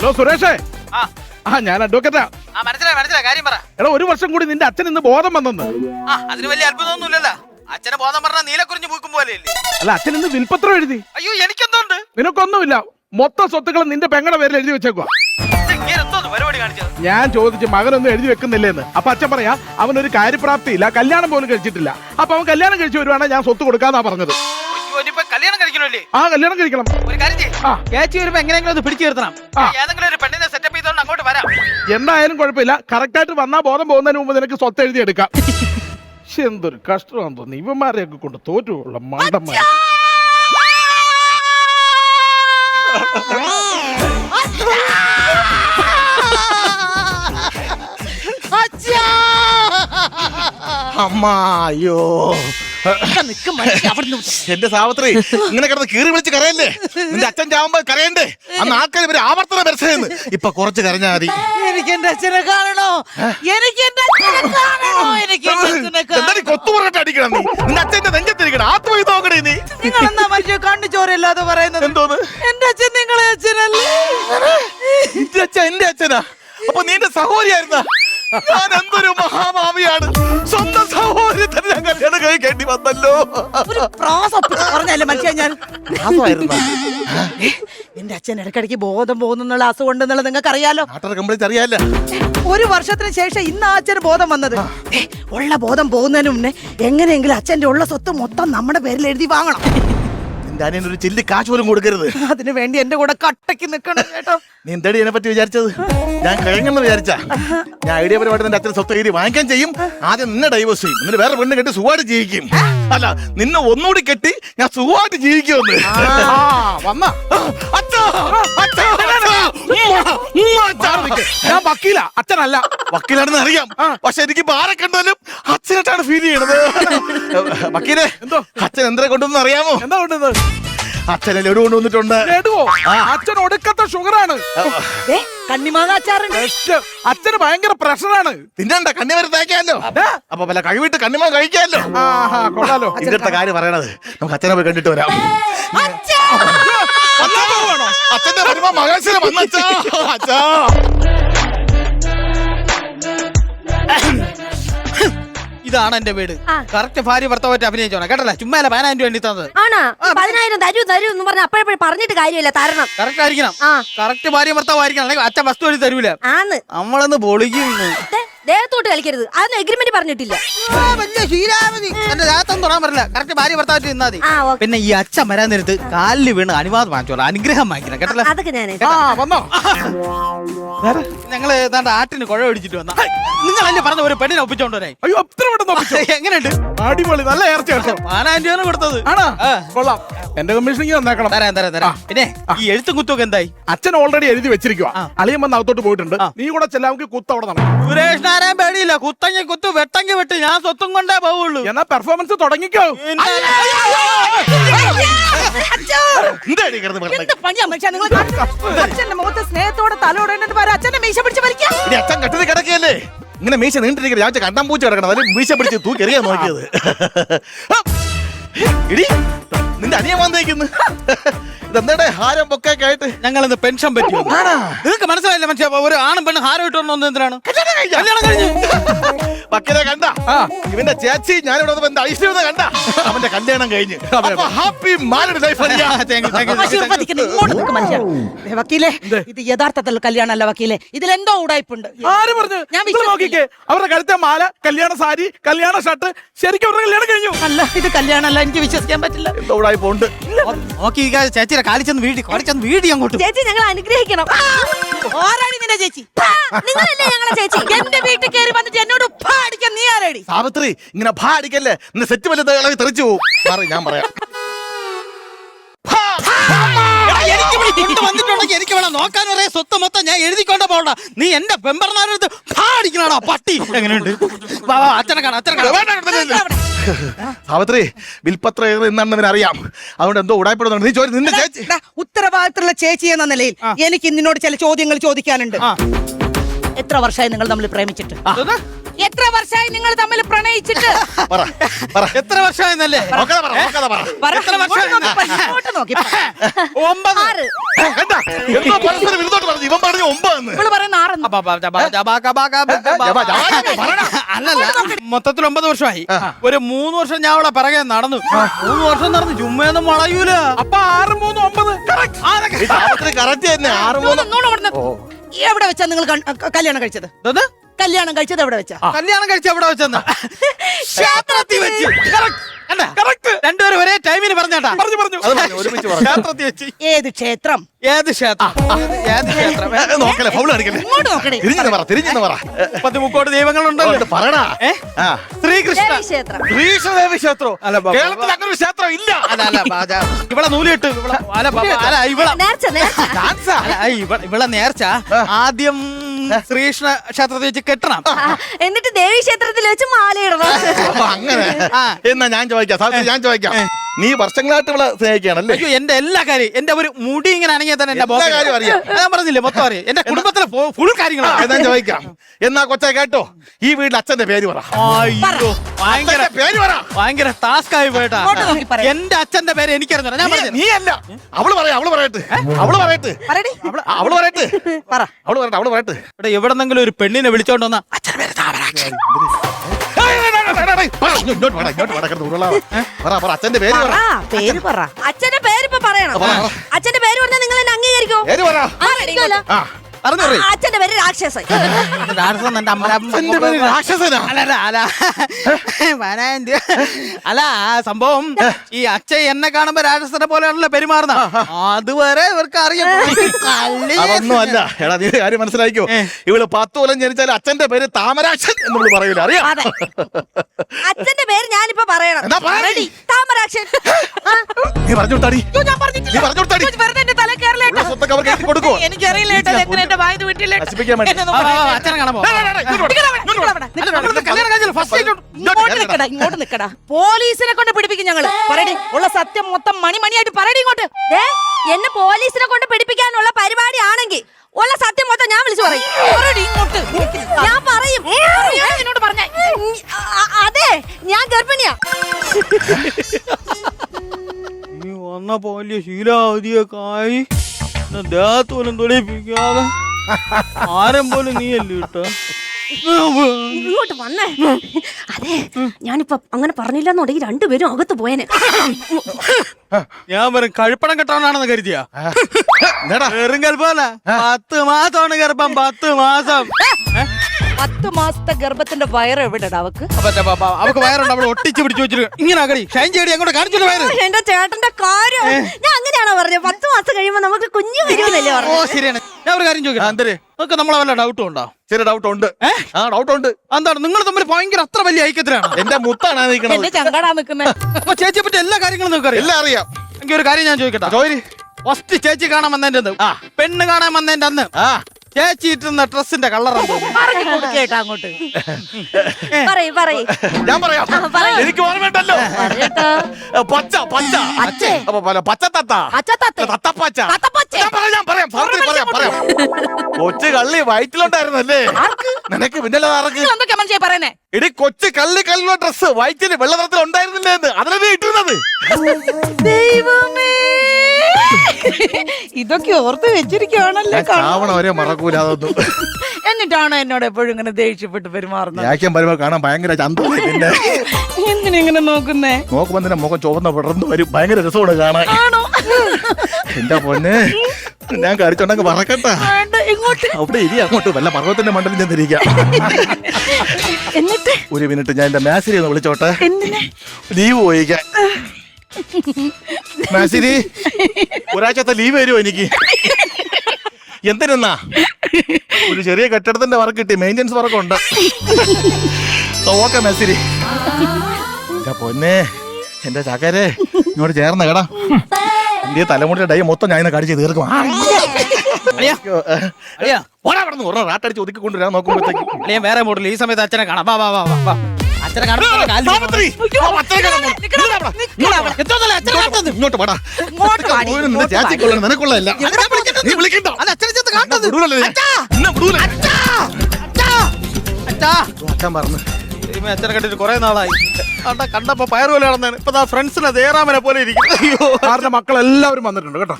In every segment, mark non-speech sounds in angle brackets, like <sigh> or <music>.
Hello സുരേഷേ. ആ. ആ ഞാൻ അഡ്വക്കറ്റാ. ആ മനസ്സിലായി മനസ്സിലായി. കാര്യം പറ. എടാ ഒരു വർഷം കൂടി നിന്റെ അച്ഛൻ ഇന്ന് ബോധം വന്നെന്ന്. ആ അതിന് വലിയ അത്ഭുതമൊന്നുമില്ലല്ലോ. അച്ഛനെ ബോധം പറഞ്ഞ നീലക്കുറിഞ്ഞ് പൂക്കും പോലെയല്ലേ അല്ല അച്ഛൻ ഇന്ന് വിൽപത്രം എഴുതി. അയ്യോ എനിക്കെന്തോണ്ട്? നിനക്കൊന്നുമില്ല. മൊത്തം സ്വത്തുക്കൾ നിന്റെ പെങ്ങളുടെ പേരിൽ എഴുതി വെച്ചേക്കുക പരിപാടി കാണിച്ചത്? ഞാൻ ചോദിച്ചു മകനൊന്നും എഴുതി വെക്കുന്നില്ലെന്ന്. അപ്പൊ അച്ഛൻ പറയാ അവനൊരു കാര്യപ്രാപ്തി ഇല്ല കല്യാണം പോലും കഴിച്ചിട്ടില്ല. അപ്പൊ അവൻ കല്യാണം കഴിച്ചു വരുവാണെങ്കിൽ ഞാൻ സ്വത്ത് കൊടുക്കാന്നാ പറഞ്ഞത്. കല്യാണം കഴിക്കണല്ലേ ആ കല്യാണം കഴിക്കണം. ഒരു കാര്യം ചെയ്യ്. ആ. ചേച്ചി വരുമ്പോ എങ്ങനെയെങ്കിലും ഒന്ന് പിടിച്ചു നിർത്തണം ആ. ഏതെങ്കിലും ഒരു പെണ്ണിനെ സെറ്റപ്പ് ചെയ്തോണ്ട് അങ്ങോട്ട് വരാം. എന്തായാലും കുഴപ്പമില്ല. കറക്റ്റ് ആയിട്ട് വന്നാ ബോധം പോകുന്നതിന് മുമ്പ് നിനക്ക് സ്വത്ത് എഴുതി എടുക്കാം. പക്ഷെ എന്തൊരു കഷ്ടമാണെന്ന് തോന്നുന്നു ഇവന്മാരെയൊക്കെ കൊണ്ട് തോറ്റുള്ള മണ്ടന്മാർ എന്റെ സാവത്രി ഇങ്ങനെ കിടന്ന് കീറി വിളിച്ച് കരയല്ലേ? <laughs> നിന്റെ അച്ഛൻ ചാവുമ്പോ കരയണ്ടേ? അന്ന് ആൾക്കാർ ഇവർ ആവർത്തന പരസ്യം ഇപ്പൊ കുറച്ച് കരഞ്ഞാ മതി. എനിക്ക് എന്റെ അച്ഛനെ കാണണോ? എനിക്ക് എന്റെ അച്ഛനെ കാണണോ? എനിക്ക് <laughs> എന്താ നീ കൊത്തു പറഞ്ഞിട്ട് അടിക്കണം നീ? നിന്റെ അച്ഛന്റെ നെഞ്ചത്തിരിക്കണം ആത്മഹത്യ നോക്കണേ നീ? നിങ്ങൾ മനുഷ്യ കണ്ണു പറയുന്നത്? എന്തോന്ന്? എന്റെ അച്ഛൻ നിങ്ങളെ അച്ഛനല്ലേ? നിന്റെ അച്ഛൻ എന്റെ അച്ഛനാ? അപ്പൊ നീ എന്റെ സഹോദരിയായിരുന്ന? ഞാൻ എന്തൊരു മഹാമാവിയാണ് സ്വന്തം സഹോദരി കഴിക്കേണ്ടി വന്നല്ലോ. ഒരു പ്രാസം പറഞ്ഞല്ലേ മനുഷ്യ ഞാൻ? ആസമായിരുന്ന എന്റെ അച്ഛൻ ഇടയ്ക്കിടയ്ക്ക് ബോധം പോകുന്നുള്ള അസുഖം ഉണ്ടെന്നുള്ളത് നിങ്ങൾക്ക് അറിയാലോ കംപ്ലീറ്റ് അറിയാല്ല. ഒരു വർഷത്തിന് ശേഷം ഇന്ന് ആ അച്ഛന് ബോധം വന്നത്. ഉള്ള ബോധം പോകുന്നതിന് മുന്നേ എങ്ങനെയെങ്കിലും അച്ഛന്റെ ഉള്ള സ്വത്ത് മൊത്തം നമ്മുടെ പേരിൽ എഴുതി വാങ്ങണം. നിന്റെ അനിയൻ ഒരു ചില്ലി കാശ് പോലും കൊടുക്കരുത്. അതിനു വേണ്ടി എന്റെ കൂടെ കട്ടയ്ക്ക് നിൽക്കണം കേട്ടോ നീ എന്തടി എന്നെ പറ്റി വിചാരിച്ചത്? ഞാൻ കഴിഞ്ഞെന്ന് വിചാരിച്ച. ഞാൻ ഐഡിയ പരമായിട്ട് നിന്റെ അച്ഛൻ സ്വത്ത് കയറി വാങ്ങിക്കാൻ ചെയ്യും. ആദ്യം നിന്നെ ഡൈവേഴ്സ് ചെയ്യും. എന്നിട്ട് വേറെ പെണ്ണ് കെട്ടി സുഖമായിട്ട് ജീവിക്കും. അല്ല നിന്നെ ഒന്നുകൂടി കെട്ടി ഞാൻ സുഖമായിട്ട് ജീവിക്കുമെന്ന്. വന്ന. ഞാൻ വക്കീല. അച്ഛനല്ല. വക്കീലാണെന്ന് അറിയാം. പക്ഷെ എനിക്ക് ആരെ കണ്ടാലും അച്ഛനായിട്ടാണ് ഫീൽ ചെയ്യണത്. <laughs> വക്കീലെ എന്തോ? അച്ഛൻ എന്തിനെ കൊണ്ടുവന്ന് അറിയാമോ എന്താ കൊണ്ടത് അച്ഛനെ ലഡു കൊണ്ടുവന്നിട്ടുണ്ട് ലഡുവോ അച്ഛൻ ഒടുക്കത്തെ ഷുഗറാണ്. കണ്ണിമാങ്ങ അച്ചാറുണ്ട്. അച്ഛന് ഭയങ്കര പ്രഷറാണ്. തിന്നണ്ട കണ്ണി വരെ തേക്കാമല്ലോ അപ്പൊ പല കഴിവിട്ട് കണ്ണിമാങ്ങ കഴിക്കാമല്ലോ. കൊള്ളാലോ. ഇതിന്റെ കാര്യം പറയണത് നമുക്ക് അച്ഛനെ പോയി കണ്ടിട്ട് വരാം. അച്ഛാ! അച്ഛന്റെ വരുമ്പോ മകേശ്വരം വന്നച്ചാ. അച്ഛാ. <laughs> ഇതാണ് എന്റെ വീട്. കറക്റ്റ് ഭാര്യ ഭർത്താവായിട്ട് അഭിനയിച്ചോണം കേട്ടല്ല? ചുമ്മാ പതിനായിരം രൂപ വേണ്ടി തന്നത് ആണോ? പതിനായിരം തരൂ തരൂ എന്ന് പറഞ്ഞ അപ്പോഴപ്പോഴും പറഞ്ഞിട്ട് കാര്യമില്ല തരണം. കറക്റ്റ് ആയിരിക്കണം. കറക്റ്റ് ഭാര്യ ഭർത്താവായിരിക്കണം അല്ലെങ്കിൽ അച്ഛൻ വസ്തു വഴി തരൂല. ആന്ന്. നമ്മളൊന്ന് പൊളിക്കും ദേ, ദേഹത്തോട്ട് കളിക്കരുത്. അതൊന്നും എഗ്രിമെന്റ് പറഞ്ഞിട്ടില്ല. വലിയ ശീലാമതി എന്റെ ദേഹത്തൊന്നും തൊടാൻ പറ്റില്ല. കറക്റ്റ് ഭാര്യ ഭർത്താവ് നിന്നാ മതി. പിന്നെ ഈ അച്ഛൻ വരാൻ നേരത്ത് കാലിൽ വീണ് അനുവാദം വാങ്ങിച്ചോളാം. അനുഗ്രഹം വാങ്ങിക്കണം. കേട്ടല്ലോ? അതൊക്കെ ഞാൻ വന്നോ. ഞങ്ങൾ ഏതാണ്ട് ആട്ടിന് കുഴ പിടിച്ചിട്ട് വന്ന. നിങ്ങളല്ലേ പറഞ്ഞ ഒരു പെണ്ണിനെ ഒപ്പിച്ചോണ്ടേ അയ്യോ അത്ര പെട്ടെന്ന് ഒപ്പിച്ചോ? എങ്ങനെയുണ്ട്? അടിപൊളി നല്ല ഏർച്ച കേട്ടോ. പതിനായിരം രൂപയാണ് കൊടുത്തത്. ആണോ? കൊള്ളാം. എന്റെ കമ്മീഷൻ തന്നേക്കണം. തരാം തരാം തരാം. പിന്നെ ഈ എഴുത്തും കുത്തൊക്കെ എന്തായി? അച്ഛൻ ഓൾറെഡി എഴുതി വെച്ചിരിക്കുക അളിയൻ വന്ന് അകത്തോട്ട് പോയിട്ടുണ്ട്. നീ കൂടെ ചെല്ലാമെങ്കിൽ കുത്ത് അവിടെ നടക്കും. സുരേഷ് നാരായൺ പേടിയില്ല. കുത്തങ്ങി കുത്തു വെട്ടങ്ങി വെട്ട്. ഞാൻ സ്വത്തും കൊണ്ടേ പോവുള്ളൂ. എന്നാ പെർഫോമൻസ് തുടങ്ങിക്കോ. നിങ്ങൾ സ്നേഹത്തോടെ തലോടേണ്ടത് വരെ. അച്ഛന്റെ മീശ പിടിച്ച് വലിക്കാം. ഇനി അച്ഛൻ കെട്ടത് കിടക്കുകയല്ലേ? ഇങ്ങനെ മീശ നീണ്ടിരിക്കുന്നത് ഞാൻ കണ്ടാൻ പൂച്ച കിടക്കണം. അതിൽ മീശ പിടിച്ച് തൂക്കി എറിയാൻ നോക്കിയത്. ഇടി നിന്റെ അനിയൻ വന്നേക്കുന്നു ഇതെന്താടേ ഹാരം പൊക്കൊക്കെ ആയിട്ട്? ഞങ്ങൾ ഇന്ന് പെൻഷൻ പറ്റിയോ? നിങ്ങൾക്ക് മനസ്സിലായില്ല മനുഷ്യ ഒരു ആണും പെണ്ണും ഹാരം ഇട്ട് വന്നു എന്തിനാണ്? കല്യാണം കഴിഞ്ഞു? പക്കനെ കണ്ട. ഇവന്റെ ചേച്ചി ഞാനിവിടെ വന്നപ്പോ എന്റെ ഐശ്വര്യ കണ്ട. അവന്റെ കല്യാണം കഴിഞ്ഞു. ഹാപ്പി മാരിഡ് ലൈഫ് വക്കീലേ ഇത് യഥാർത്ഥത്തിൽ കല്യാണമല്ല വക്കീലേ. ഇതിൽ എന്തോ ഉടായ്പുണ്ട്. ആര് പറഞ്ഞു? ഞാൻ നോക്കിക്കേ അവരുടെ കഴുത്തെ മാല കല്യാണ സാരി കല്യാണ ഷർട്ട് ശരിക്കും അവരുടെ കല്യാണം കഴിഞ്ഞു. അല്ല ഇത് കല്യാണമല്ല എനിക്ക് വിശ്വസിക്കാൻ പറ്റില്ല. എന്തോടായി പോണ്ട്. നോക്കി ഈ ചേച്ചിയുടെ കാലിച്ചെന്ന് വീടി കാലിച്ചെന്ന് വീടി അങ്ങോട്ട്. ചേച്ചി ഞങ്ങൾ അനുഗ്രഹിക്കണം. ആരാടി നിന്റെ ചേച്ചി? നിങ്ങളല്ലേ ഞങ്ങളെ ചേച്ചി? എന്റെ വീട്ടിൽ കയറി വന്നിട്ട് എന്നോട് അടിക്കാൻ നീ ആരാടി? സാവിത്രി ഇങ്ങനെ ഭാ അടിക്കല്ലേ? നിന്റെ സെറ്റ് വല്ലതും ഇളവി തെറിച്ചു പോകും മാറി ഞാൻ പറയാം. എടാ, എനിക്ക് കൊണ്ട് വന്നിട്ടുണ്ടെങ്കിൽ എനിക്ക് വേണം നോക്കാൻ ഒരേ സ്വത്ത് മൊത്തം ഞാൻ എഴുതിക്കൊണ്ട് പോകണ്ട. നീ എന്റെ പെമ്പർമാരെടുത്ത് അടിക്കണടാ പട്ടി? എങ്ങനെയുണ്ട്? വാ, വാ, അച്ഛനെ കാണാം അച്ഛനെ കാണാം. സാവിത്രി വിൽപത്രം എന്നാണെന്ന് അറിയാം. അതുകൊണ്ട് എന്തോ ഉടായ്പെടുന്നുണ്ട്. നീ ചോദി നിന്റെ ചേച്ചി ഉത്തരവാദിത്തമുള്ള ചേച്ചി എന്ന നിലയിൽ എനിക്ക് നിന്നോട് ചില ചോദ്യങ്ങൾ ചോദിക്കാനുണ്ട്. എത്ര വർഷമായി നിങ്ങൾ തമ്മിൽ പ്രേമിച്ചിട്ട്? എത്ര വർഷമായി നിങ്ങൾ തമ്മിൽ പ്രണയിച്ചിട്ട്? <laughs> പറ പറ. എത്ര വർഷമായെന്നല്ലേ? നോക്കാതെ പറ നോക്കാതെ പറ. പറ, എത്ര ഇങ്ങോട്ട് വർഷമായി? നോക്കി പറ, ഇങ്ങോട്ട് നോക്കി പറ. <laughs> ഒമ്പത്. ആറ്. കണ്ടാ? എന്തോ പരസ്പരം ഇരുന്നോട്ട് പറഞ്ഞു. ഇവൻ പറഞ്ഞു ഒമ്പതെന്ന്. ഇവൾ പറയുന്ന ആറെന്ന്. അപ്പ, അപ്പ, ജബ, ജബ, കബ, കബ, ജബ. ജബ, ജബ, പറടാ. അല്ലല്ല മൊത്തത്തിൽ ഒമ്പത് വർഷമായി. ഒരു മൂന്ന് വർഷം ഞാൻ അവളെ പിറകെ നടന്നു. മൂന്ന് വർഷം നടന്നു ചുമ്മയൊന്നും വളയൂല. അപ്പൊ ആറ് മൂന്ന് ഒമ്പത്. Correct. ഈ സാപത്തിന് കറക്റ്റ് തന്നെ. ആറ് മൂന്ന്. എവിടെ വെച്ചാ നിങ്ങൾ കൺ- ക- കല്യാണം കഴിച്ചത്? കല്യാണം കഴിച്ചത് എവിടെ വെച്ചാ? കല്യാണം കഴിച്ച എവിടെ വെച്ചെന്ന്? <laughs> ക്ഷേത്രത്തിൽ വെച്ച്? രണ്ടുപേരും ഒരേ ടൈമിന് പറഞ്ഞാട്ടാ. പറഞ്ഞു പറഞ്ഞു. അത് പറഞ്ഞു, ഒരുമിച്ച് പറഞ്ഞു. ക്ഷേത്രത്തിൽ വെച്ച്. ഏത് ക്ഷേത്രം? ഏത് ക്ഷേത്രം? ഏത് ക്ഷേത്രം? ഏ, നോക്കല്ലേ ഫൗൾ അടിക്കല്ലേ? ഇങ്ങോട്ട് നോക്കണേ. തിരിഞ്ഞെന്ന് പറ തിരിഞ്ഞെന്ന് പറ. പത്ത് ദൈവങ്ങളുണ്ടല്ലോ. അങ്ങോട്ട് പറടാ ഏ? ആ. ശ്രീകൃഷ്ണ. ക്ഷേത്രം. ശ്രീകൃഷ്ണദേവി ക്ഷേത്രം. അല്ല, കേരളത്തിൽ അങ്ങനെ ഒരു ക്ഷേത്രം ഇല്ല. അല്ല അല്ല ബാജ ഇവിടെ നൂലിട്ട് ഇവിടെ അല്ല ബാ- ബാ- അല്ല ഇവിടെ നേർച്ച നേർച്ച. ഡാൻസാ അല്ല ഇവ- ഇവിടെ നേർച്ച ആദ്യം ശ്രീകൃഷ്ണ ക്ഷേത്രത്തിൽ വെച്ച് കെട്ടണം. എന്നിട്ട് ദേവി ക്ഷേത്രത്തിൽ വെച്ച് മാലയിടണം. അപ്പൊ അങ്ങനെ. എന്നാ ഞാൻ ചോദിക്കാം. ഞാൻ ചോദിക്കാം. നീ വർഷങ്ങളായിട്ട് ഇവിടെ സ്നേഹിക്കുകയാണല്ലേ? അയ്യോ എന്റെ എല്ലാ കാര്യം എന്റെ ഒരു മുടി ഇങ്ങനെ ആണെങ്കിൽ തന്നെ എന്റെ എല്ലാ കാര്യവും അറിയാം. ഞാൻ പറഞ്ഞില്ലേ മൊത്തം അറിയാം. എന്റെ കുടുംബത്തിലെ ഫുൾ കാര്യങ്ങളാണ് എന്നാ ചോദിക്കാം. എന്നാ കൊച്ചെ കേട്ടോ? ഈ വീട്ടിൽ അച്ഛന്റെ പേര് പറ. അയ്യോ ഭയങ്കര അച്ഛന്റെ പേര് പറ. ഭയങ്കര ടാസ്ക് ആയി പോയിട്ടാ. ഇങ്ങോട്ട് നോക്കി പറ. എന്റെ അച്ഛന്റെ പേര് എനിക്കറിഞ്ഞോ ഞാൻ നീ- പറഞ്ഞു നീ അല്ല അവൾ പറയാ അവൾ പറയട്ടെ. അവൾ പറയട്ടെ. പറയടി. അവൾ പറയട്ടെ. പറ. അവൾ പറയട്ടെ അവൾ പറയട്ടെ. ഇവിടെ എവിടെന്നെങ്കിലും ഒരു പെണ്ണിനെ വിളിച്ചോണ്ട് വന്ന അച്ഛന്റെ പേര് താമരാക്ഷി ഇങ്ങോട്ട് പറ ഇങ്ങോട്ട് പറ കിടന്ന് ഉരുളാ. പറ പറ അച്ഛന്റെ പേര് പറ. പേര് പറ. അച്ഛന്റെ പേര് ഇപ്പൊ പറയണം അച്ഛന്റെ പേര് പറഞ്ഞാൽ നിങ്ങൾ എന്നെ അംഗീകരിക്കോ? പേര് പറ. പറഞ്ഞു പറയ്. ആ, അച്ഛന്റെ പേര് രാക്ഷസൻ. രാക്ഷസൻ എന്റെ അമ്പലം- അച്ഛന്റെ പേര് രാക്ഷസനാ? അല്ല അല്ല, അല്ല. വനാന്തി. അല്ല ആ സംഭവം ഈ അച്ഛൻ എന്നെ കാണുമ്പോ രാക്ഷസനെ പോലെയാണല്ലോ പെരുമാറുന്ന. അതുവരെ ഇവർക്ക് അറിയാം കള്ളി. അതൊന്നും അല്ല എടാ നീ ഒരു കാര്യം മനസ്സിലാക്കിയോ ഇവൾ പത്ത് കൊല്ലം ജനിച്ചാൽ അച്ഛന്റെ പേര് താമരാക്ഷൻ എന്നുള്ള പറയൂല. അറിയാം? അച്ഛന്റെ പേര് ഞാനിപ്പോ പറയണം. എന്നാ പറ. Ready? താമരാക്ഷൻ. ആ, നീ പറഞ്ഞു കൊടുത്താടി അയ്യോ, ഞാൻ പറഞ്ഞിട്ടില്ല. നീ പറഞ്ഞു കൊടുത്താടി വെറുതെ എന്റെ തല കയറില്ല ഉള്ള സ്വത്തൊക്കെ അവർക്ക് എഴുതി കൊടുക്കുവോ? എനിക്കറിയില്ല എങ്ങനെ എന്റെ വായത്. ഇങ്ങോട്ട് നിക്കടാ പോലീസിനെ കൊണ്ട് പിടിപ്പിക്കും ഞങ്ങൾ. പറയടി ഉള്ള സത്യം മൊത്തം മണി മണിയായിട്ട് പറയടി ഇങ്ങോട്ട്. ദേ, എന്നെ പോലീസിനെ കൊണ്ട് പിടിപ്പിക്കാനുള്ള പരിപാടി ആണെങ്കിൽ ഉള്ള സത്യം മൊത്തം ഞാൻ വിളിച്ചു പറയും. ഇങ്ങോട്ട്. ഞാൻ പറയും. എന്നോട് പറഞ്ഞ. അതെ ഞാൻ ഗർഭിണിയാ. നീ വന്ന വലിയ ശീലാവധിയൊക്കെ ദേഹത്ത് പോലും തൊളിപ്പിക്കാതെ ആരം പോലും നീയല്ലേ കേട്ടോ ഇങ്ങോട്ട് വന്നേ. അതെ ഞാനിപ്പോ അങ്ങനെ പറഞ്ഞില്ലെന്നുണ്ടെങ്കിൽ രണ്ടുപേരും അകത്ത് പോയേനെ. ഞാൻ പറയും കഴുപ്പണം കെട്ടവനാണെന്ന് കരുതിയാ. കൽപ്പല്ല പത്ത് മാസമാണ് ഗർഭം പത്ത് മാസം? പത്ത് മാസത്തെ ഗർഭത്തിന്റെ വയറ് എവിടെടാ അവക്ക്? അവക്ക് വയറുണ്ട് ഒട്ടിച്ച് പിടിച്ചു വെച്ചിട്ട് ഇങ്ങനെ ആകടി ഷൈൻ ചെയ്യടി അങ്ങോട്ട് കാണിച്ചു വയറ്. എന്റെ ചേട്ടന്റെ കാര്യം. ഞാൻ അങ്ങനെയാണോ പറഞ്ഞത്? പത്ത് മാസം കഴിയുമ്പോ നമുക്ക് കുഞ്ഞു വരുമെന്നല്ലേ ഓ ശരിയാണ്. ഞാൻ ഒരു കാര്യം ചോദിക്കാം നമ്മളെ വല്ല ഡൗട്ടും ഉണ്ടോ? ചെറിയ ഡൗട്ട് ഉണ്ട്. ആ ഡൗട്ട് ഉണ്ട്. എന്താണ്? നിങ്ങൾ തമ്മിൽ ഭയങ്കര അത്ര വലിയ ഐക്യത്തിലാണ്? എന്റെ മുത്താണ് നിൽക്കുന്നത് ചങ്കടാ അപ്പൊ ചേച്ചിയെ പറ്റി എല്ലാ കാര്യങ്ങളും നിങ്ങൾക്ക് അറിയാം എല്ലാം അറിയാം. എനിക്ക് ഒരു കാര്യം ഞാൻ ചോദിക്കട്ടെ? ഫസ്റ്റ് ചേച്ചി കാണാൻ വന്നതിന്റെ അന്ന്. ആ. പെണ്ണ് കാണാൻ വന്നതിന്റെ അന്ന്. ആ. ചേച്ചി ഇട്ടുന്ന ഡ്രസ്സിന്റെ കൊടുക്കേട്ടാ അങ്ങോട്ട്. പറയ് പറയ്. ഞാൻ പറയാം. എനിക്ക് ഓർമ്മയുണ്ടല്ലോ. പച്ച പച്ച. പച്ചേ? അപ്പൊ പല പച്ചത്തത്ത. പച്ചത്തത്തെ? തത്തപ്പച്ച. തത്തപ്പച്ച? ഞാൻ പറയാം ഞാൻ പറയാം. പറയാം പറയാം. കൊച്ചു കള്ളി വയറ്റിലുണ്ടായിരുന്നല്ലേ? നിനക്ക് പിന്നല്ലേ ആർക്ക്? നിങ്ങൾ എന്തൊക്കെയാ മനുഷ്യ പറയുന്നേ? ഇടി കൊച്ചു കള്ളി കല്ലുള്ള ഡ്രസ് വയറ്റിൽ വെള്ളനിറത്തിൽ ഉണ്ടായിരുന്നില്ലേ എന്ന്. അതിനെ ഇട്ടിരുന്നത്? ദൈവമേ. ഇതൊക്കെ ഓർത്ത് വരെ മറക്കൂല എന്നിട്ടാണ് എന്നോട് എപ്പോഴും ഇങ്ങനെ ദേഷ്യപ്പെട്ട് പെരുമാറുന്നത്? വരുമ്പോ കാണാൻ ഭയങ്കര എന്തിനെങ്ങനെ നോക്കുന്നേ? നോക്കുമ്പോ തന്നെ മുഖം ചുവന്ന വിടർന്ന് വരും. ഭയങ്കര രസമാണ് കാണാൻ. ആണോ? എന്റെ പൊന്നെ ഞാൻ കരിച്ചുണ്ടെങ്കിൽ പറക്കട്ടെ. ഇങ്ങോട്ട്. അവിടെ ഇരി അങ്ങോട്ട് വല്ല പർവത്തിന്റെ മണ്ടലിൽ ചെന്നിരിക്കാം എന്നിട്ട്? ഒരു മിനിറ്റ് ഞാൻ എന്റെ മാസിരി ഒന്ന് വിളിച്ചോട്ടെ. ലീവ് പോയിക്കാൻ. <laughs> മാസിരി ഒരാഴ്ചത്തെ ലീവ് വരുമോ എനിക്ക്? എന്തിനാ ഒരു ചെറിയ കെട്ടിടത്തിന്റെ വർക്ക് കിട്ടി മെയിന്റെനൻസ് വർക്കുണ്ട് ഓക്കെ മാസിരി. പൊന്നെ എന്റെ ചക്കരെ ഇങ്ങോട്ട് ചേർന്ന കേടാ. എന്റെ തലമുടിയുടെ ഡൈ മൊത്തം ഞാൻ ഇന്ന് കടിച്ച് തീർക്കും. റാട്ടടിച്ച് ഒതുക്കി കൊണ്ടുവരാൻ നോക്കുമ്പോഴത്തേക്ക്. വേറെ മോഡൽ ഈ സമയത്ത് അച്ഛനെ കാണാം. വാ വാ വാ വാ, ഇങ്ങോട്ട് നിനക്കുള്ളതല്ല നീ വിളിക്കണ്ട. അത് അച്ഛനെ അച്ഛൻ പറഞ്ഞു അച്ഛനെ കണ്ടിട്ട് കുറെ നാളായി. കണ്ട കണ്ടപ്പോ പയർ പോലെ നടന്നേന് ഇപ്പൊ ഫ്രണ്ട്സിനെ ദേറാമനെ പോലെ ഇരിക്കുന്നു. അയ്യോ. സാറിന്റെ മക്കളെല്ലാവരും വന്നിട്ടുണ്ട് കേട്ടോ.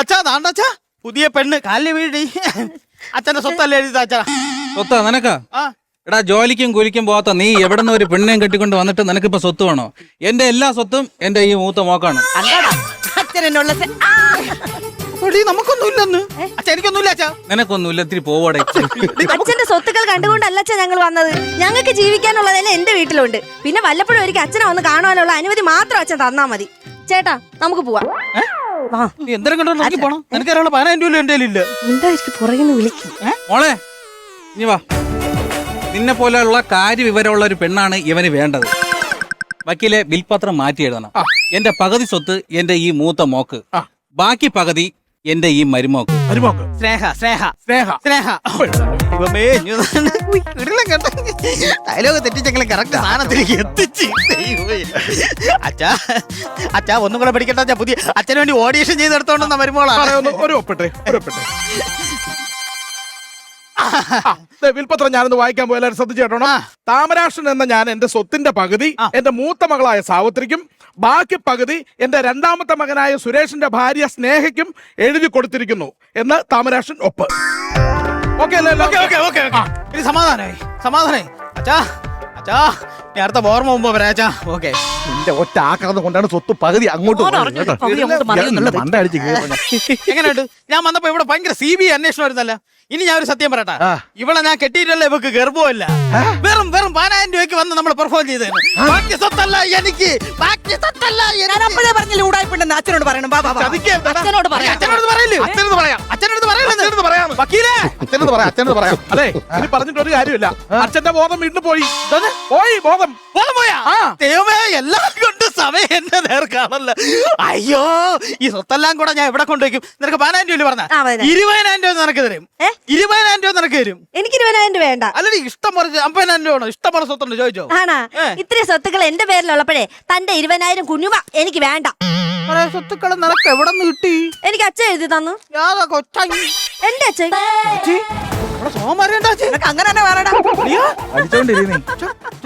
അച്ഛാ താണ്ട അച്ഛാ. പുതിയ പെണ്ണ്. കാലിന് വീടി അച്ഛന്റെ സ്വത്തല്ലേ എഴുതി അച്ഛാ? സ്വത്താ നിനക്കാ? ആ. എടാ ജോലിക്കും കുലിക്കും പോകാത്ത നീ എവിടെ നിന്ന് ഒരു പെണ്ണിനെയും കെട്ടിക്കൊണ്ട് വന്നിട്ട് നിനക്കിപ്പോ സ്വത്ത് വേണോ? എന്റെ എല്ലാ സ്വത്തും എന്റെ ഈ മൂത്ത മോക്കാണ്. അല്ലാടാ നമുക്കൊന്നും ഇല്ലെന്ന് അച്ഛാ എനിക്കൊന്നുമില്ല അച്ഛാ. നിനക്കൊന്നുമില്ല ഇത്തിരി പോവടെ അച്ഛന്റെ സ്വത്തുക്കൾ കണ്ടുകൊണ്ടല്ല അച്ഛാ ഞങ്ങൾ വന്നത്. ഞങ്ങൾക്ക് ജീവിക്കാനുള്ളതെല്ലാം എന്റെ വീട്ടിലുണ്ട്. പിന്നെ വല്ലപ്പോഴും ഒരിക്കൽ അച്ഛനെ വന്ന് കാണാനുള്ള അനുമതി മാത്രം അച്ഛൻ തന്നാ മതി. ചേട്ടാ നമുക്ക് പോവാം. എന്തെങ്കിലും കണ്ടോ നോക്കി പോണം? നിനക്കറിയാനുള്ള പതിനായിരം രൂപ എന്റെ ഇല്ല എന്തായിരിക്കും പുറകിന്ന് വിളിക്കും. മോളെ ഇനി വാ. നിന്നെ പോലെയുള്ള കാര്യവിവരമുള്ള ഒരു പെണ്ണാണ് ഇവന് വേണ്ടത്. വക്കീലെ ബിൽപത്രം മാറ്റി എഴുതണം. എന്റെ പകുതി സ്വത്ത് എന്റെ ഈ മൂത്ത മോക്ക്. ബാക്കി പകുതി എന്റെ ഈ മരുമോക്ക്. മരുമോക്ക്. സ്നേഹ സ്നേഹ. സ്നേഹ. സ്നേഹ. ദൈവമേ, ഇനി ഇതാണ്. ഉയ്, ഇടിലം കേട്ടോ. ഡയലോഗ് തെറ്റിച്ചെങ്കിലും കറക്റ്റ് സാധനത്തിലേക്ക് എത്തിച്ച്. ദൈവമേ. അച്ഛാ അച്ഛാ ഒന്നും കൂടെ പഠിക്കട്ടെ അച്ഛാ പുതിയ അച്ഛന് വേണ്ടി ഓഡിഷൻ ചെയ്തെടുത്തോണ്ടെന്ന മരുമോളാണ്. ഒരു ഒപ്പട്ടെ ഒരു ഒപ്പിട്ടെ. വിൽപ്പത്രം ഞാനൊന്ന് വായിക്കാൻ പോയാലും ശ്രദ്ധിച്ചു കേട്ടോ താമരാഷ്ട്രൻ എന്ന ഞാൻ എന്റെ സ്വത്തിന്റെ പകുതി എന്റെ മൂത്ത മകളായ സാവിത്രിക്കും ബാക്കി പകുതി എന്റെ രണ്ടാമത്തെ മകനായ സുരേഷിന്റെ ഭാര്യ സ്നേഹയ്ക്കും എഴുതി കൊടുത്തിരിക്കുന്നു എന്ന് താമരാഷ്ട്രൻ ഒപ്പ്. ഓക്കെ സമാധാനായി സമാധാനായി. അച്ഛാ അച്ഛാ. ഞാൻ അടുത്ത ഓർമ്മ മുമ്പ് വരാം ഓക്കെ. നിന്റെ ഒറ്റ ആക്രാന്തം കൊണ്ടാണ് സ്വത്ത് പകുതി അങ്ങോട്ട് പോകുന്നത്. കേട്ടോ. പകുതി അങ്ങോട്ട് മറിയുന്നു. നല്ല മണ്ട അടിച്ച്. എങ്ങനെയുണ്ട്? ഞാൻ വന്നപ്പോ ഇവിടെ ഭയങ്കര സി ബി അന്വേഷണം വരുന്നല്ല ഇനി ഞാൻ ഒരു സത്യം പറയട്ടെ. ആ. ഇവളെ ഞാൻ കെട്ടിയിട്ടല്ല ഇവക്ക് ഗർഭമല്ല വെറും വെറും പതിനായിരം രൂപയ്ക്ക് വന്ന് നമ്മൾ പെർഫോം ചെയ്തേന്. ബാക്കി സ്വത്തല്ല എനിക്ക്. ബാക്കി സ്വത്തല്ല ഞാൻ എനിക്ക്. അപ്പോഴേ പറഞ്ഞില്ല ഊടായിപ്പുണ്ടെന്ന് അച്ഛനോട് പറയണം. ബാബാ ചതിക്കരുതെടാ. അച്ഛനോട് പറയാം. അച്ഛനോട് പറയല്ലേ? അച്ഛനോട് പറയാം. അച്ഛനോട് പറയാം അച്ഛനത് പറയാം. വക്കീലേ? അച്ഛനോട് പറയാം അച്ഛനോട് പറയാം. അതെ. ഇനി പറഞ്ഞിട്ട് ഒരു കാര്യമില്ല അച്ഛന്റെ ബോധം വീണ്ടും പോയി. പോയി ബോധം ആ. ദൈവമേ എല്ലാം കൊണ്ട് സമയം എന്റെ നേർക്കാണല്ലോ അയ്യോ ഈ സ്വത്തെല്ലാം കൂടെ ഞാൻ എവിടെ കൊണ്ടുവയ്ക്കും? നിനക്ക് പതിനായിരം രൂപ പറഞ്ഞ. ഇരുപതിനായിരം രൂപ നിനക്ക് തരും? ഇരുപതിനായിരം രൂപ നിനക്ക് തരും. എനിക്ക് ഇരുപതിനായിരം രൂപ വേണ്ട. അല്ലടി ഇഷ്ടം പറഞ്ഞ അമ്പതിനായിരം രൂപ ഇഷ്ടം പറഞ്ഞ സ്വത്തുണ്ട് ചോദിച്ചോ? ആണോ? ഇത്രയും സ്വത്തുക്കൾ എന്റെ പേരിലുള്ളപ്പോഴേ തന്റെ ഇരുപതിനായിരം കുഞ്ഞുവ എനിക്ക് വേണ്ട. സ്വത്തുക്കൾ നിനക്ക് എവിടെ നിന്ന് കിട്ടി? എനിക്ക് അച്ഛൻ എഴുതി തന്നു. എന്റെ അച്ഛൻ. സോമാരണ്ടാ നിനക്ക് അങ്ങനെ തന്നെ പറയടാ അടിച്ചോണ്ടിരുന്നേ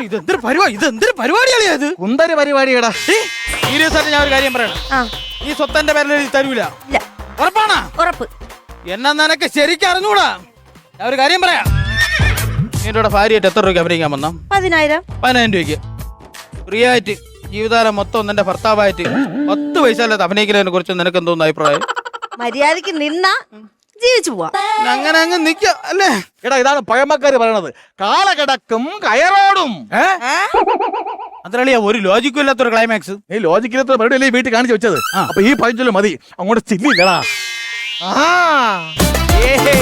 ഇതെന്തൊരു പരിപാടി ഇതെന്തൊരു പരിപാടിയാളിയാ ഇത്? കുന്തര് പരിപാടിയടാ. സീരിയസ് ആയിട്ട് ഞാൻ ഒരു കാര്യം പറയണം. ആ. ഈ സ്വത്ത് എന്റെ പേരിൽ എഴുതി തരൂല. ഇല്ല. ഉറപ്പാണാ? ഉറപ്പ്. എന്നാ നിനക്ക് ശരിക്കും അറിഞ്ഞൂടാ. ഞാൻ ഒരു കാര്യം പറയാം. നിന്റെ ഭാര്യയായിട്ട് എത്ര രൂപയ്ക്ക് അഭിനയിക്കാൻ വന്ന? പതിനായിരം. പതിനായിരം രൂപയ്ക്ക്. ഫ്രീ ആയിട്ട് ജീവിതകാലം മൊത്തം നിന്റെ ഭർത്താവായിട്ട് പത്ത് പൈസ അല്ലാതെ അഭിനയിക്കുന്നതിനെ കുറിച്ച് നിനക്ക് എന്തോന്ന് അഭിപ്രായം? മര്യാദയ്ക്ക് നിന്ന ജീവിച്ചു പോവാ. അങ്ങനെ അങ്ങ് നിക്ക അല്ലേ? എടാ ഇതാണ് പഴമക്കാര് പറയണത്. കാളകിടക്കും കയറോടും. അതിനാളിയാ ഒരു ലോജിക്കും ഇല്ലാത്തൊരു ക്ലൈമാക്സ് ഈ ലോജിക്കില്ല പരിപാടി അല്ലേ വീട്ടിൽ കാണിച്ചു വെച്ചത്? അപ്പൊ ഈ പഴഞ്ചൊല്ലും മതി. അങ്ങോട്ട് ചില്ലില്ലടാ. ആ. ഏഹേ